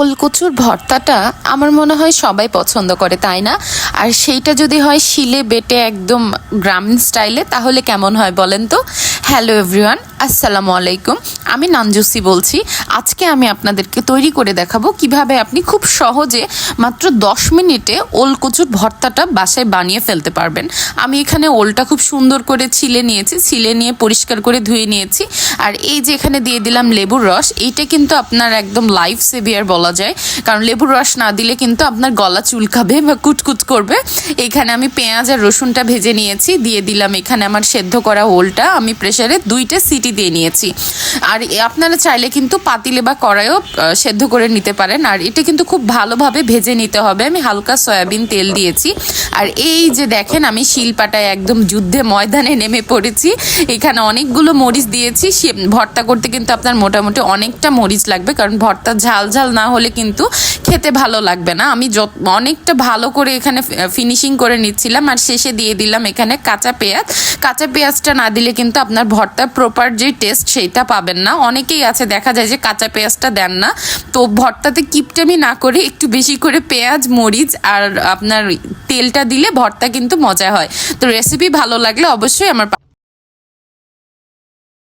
ওলকচুর ভর্তাটা আমার মনে হয় সবাই পছন্দ করে, তাই না? আর সেইটা যদি হয় শিলে বেটে একদম গ্রামীণ স্টাইলে, তাহলে কেমন হয় বলেন তো? হ্যালো এভরিওয়ান আসসালামু আলাইকুম। আমি নানজুসি বলছি। আজকে আমি আপনাদেরকে তৈরি করে দেখাবো কীভাবে আপনি খুব সহজে মাত্র দশ মিনিটে ওল কচুর ভর্তাটা বাসায় বানিয়ে ফেলতে পারবেন। আমি এখানে ওলটা খুব সুন্দর করে ছিলে নিয়েছি, ছিলে নিয়ে পরিষ্কার করে ধুয়ে নিয়েছি। আর এই যে এখানে দিয়ে দিলাম লেবুর রস, এইটা কিন্তু আপনার একদম লাইফ সেভিয়ার বলা যায়। কারণ লেবুর রস না দিলে কিন্তু আপনার গলা চুলকাবে বা কুটকুট করবে। এখানে আমি পেঁয়াজ আর রসুনটা ভেজে নিয়েছি। দিয়ে দিলাম এখানে আমার সেদ্ধ করা ওলটা। আমি প্রেসারে দুইটা সিটি দিয়ে নিয়েছি। আর আপনারা চাইলে কিন্তু পাতিলে বা কড়াইও সেদ্ধ করে নিতে পারেন। আর এটা কিন্তু খুব ভালোভাবে ভেজে নিতে হবে। আমি হালকা সয়াবিন তেল দিয়েছি। আর এই যে দেখেন, আমি শিলপাটায় একদম যুদ্ধে ময়দানে নেমে পড়েছি। এখানে অনেকগুলো মরিচ দিয়েছি। ভর্তা করতে কিন্তু আপনার মোটামুটি অনেকটা মরিচ লাগবে। কারণ ভর্তা ঝাল ঝাল না হলে কিন্তু খেতে ভালো লাগবে না। আমি অনেকটা ভালো করে এখানে ফিনিশিং করে নিচ্ছিলাম আর শেষে দিয়ে দিলাম এখানে কাঁচা পেঁয়াজ। কাঁচা পেঁয়াজটা না দিলে কিন্তু আপনার ভর্তার প্রপার যে টেস্ট সেইটা পাবেন না। অনেকেই আছে, দেখা যায় যে কাঁচা পেঁয়াজটা দেন না। তো ভর্তাতে কিপটেমি না করে একটু বেশি করে পেঁয়াজ, মরিচ আর আপনার তেলটা দিলে ভর্তা কিন্তু মজা হয়। তো রেসিপি ভালো লাগলে অবশ্যই আমার